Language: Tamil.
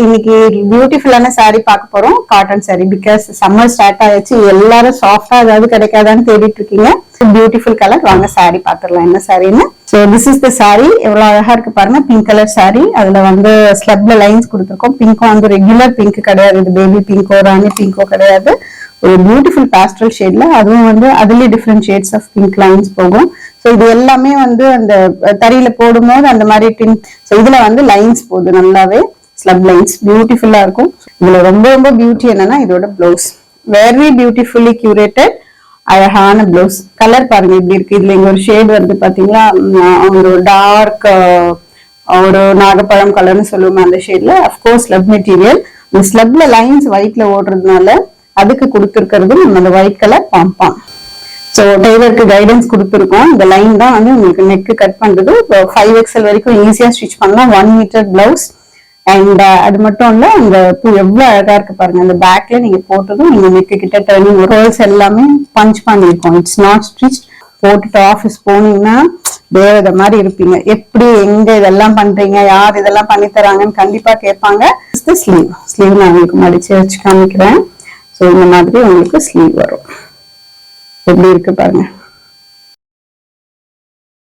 இன்னைக்கு பியூட்டிஃபுல்லான சாரீ பார்க்க போறோம். Cotton saree because summer start ஆயிடுச்சு. எல்லாரும் சாஃப்டா ஏதாவது கிடைக்காதான்னு தேடிட்டு இருக்கீங்க. பியூட்டிஃபுல் கலர் வாங்க saree பாத்துடலாம் என்ன சாரின்னு so this is the saree எவ்வளவு அழகா இருக்கு பாருங்க. பிங்க் கலர் சாரி அதுல வந்து ஸ்லப்ல லைன்ஸ் கொடுத்துருக்கோம். பிங்க்கும் வந்து ரெகுலர் பிங்க் கிடையாது. இது பேபி பிங்கோ ராணி பிங்கோ கிடையாது. ஒரு பியூட்டிஃபுல் பேஸ்டல் ஷேட்ல அதுவும் வந்து அதுலயே different shades of pink lines போகும். ஸோ இது எல்லாமே வந்து அந்த தறியில போடும்போது அந்த மாதிரி டின் ஸோ இதுல வந்து லைன்ஸ் போகுது நல்லாவே. ஸ்லப் லைன்ஸ் பியூட்டிஃபுல்லா இருக்கும். இதுல ரொம்ப ரொம்ப பியூட்டி என்னன்னா இதோட ப்ளவுஸ் வெரி பியூட்டிஃபுல்லி கியூரேட்டட் அழகான ப்ளவுஸ் கலர் பாருங்க இப்படி இருக்கு. இதுல இங்க ஒரு ஷேட் வந்து பாத்தீங்களா? ஒரு டார்க் ஒரு நாகப்பழம் கலர்னு சொல்லுவோம் அந்த ஷேட்ல அஃப்கோர்ஸ் ஸ்லப் மெட்டீரியல் இந்த ஸ்லப்ல லைன்ஸ் ஒயிட்ல ஓடுறதுனால அதுக்கு கொடுத்துருக்கிறது நம்ம அந்த ஒயிட் கலர் பாம்பாம் ஸோ டெய்லருக்கு கைடன்ஸ் கொடுத்துருக்கோம். இந்த லைன் தான் வந்து உங்களுக்கு நெக்கு கட் பண்றது. ஃபைவ் எக்ஸல் வரைக்கும் ஈஸியா ஸ்டிச் பண்ணலாம். One metre blouse and uh, அது மட்டும் இல்ல அந்த பூ எவ்வளவு அழகா இருக்கு பாருங்க. அந்த பேக்ல நீங்க போட்டதும் நீங்க நெக்கு கிட்ட டர்னிங் ரோல்ஸ் எல்லாமே பஞ்ச் பண்ணிருக்கோம் இட்ஸ் நாட் ஸ்டிச் போட்டுட்டு ஆஃபீஸ் போனீங்கன்னா தேவத மாதிரி இருப்பீங்க. எப்படி எங்க இதெல்லாம் பண்றீங்க? யார் இதெல்லாம் பண்ணி தராங்கன்னு கண்டிப்பா கேட்பாங்க. ஸ்லீவ் ஸ்லீவ் நான் உங்களுக்கு மடிச்சு வச்சு காமிக்கிறேன். ஸோ இந்த மாதிரி உங்களுக்கு ஸ்லீவ் வரும். எப்படி இருக்கு பாருங்க.